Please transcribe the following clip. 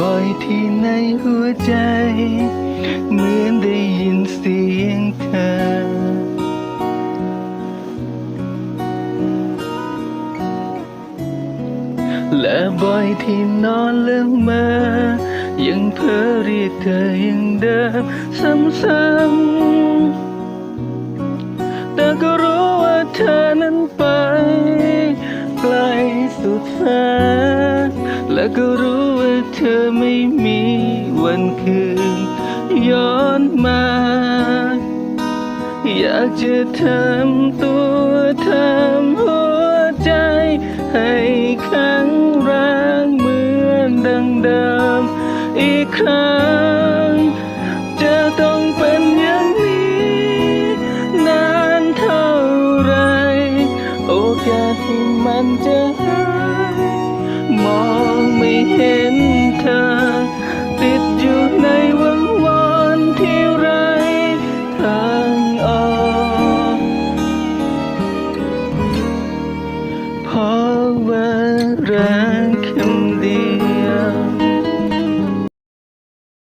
บ่อยที่ในหัวใจ เหมือนได้ยินเสียงเธอและบ่อยที่นอนเลืมมา ยังเพ้อเรียกเธอยังเดิมซ้ำๆแต่ก็รู้ว่าเธอนั้นไปไกลสุดฟ้า และก็รู้ว่าเธอไม่มีวันคืน ย้อนมา อยากจะทำตัวทำหัวใจ ให้แข็งแรงเหมือนดังเดิมอีกครั้ง จะต้องเป็นอย่างนี้ นานเท่าไร โอกาสที่มันจะหา வர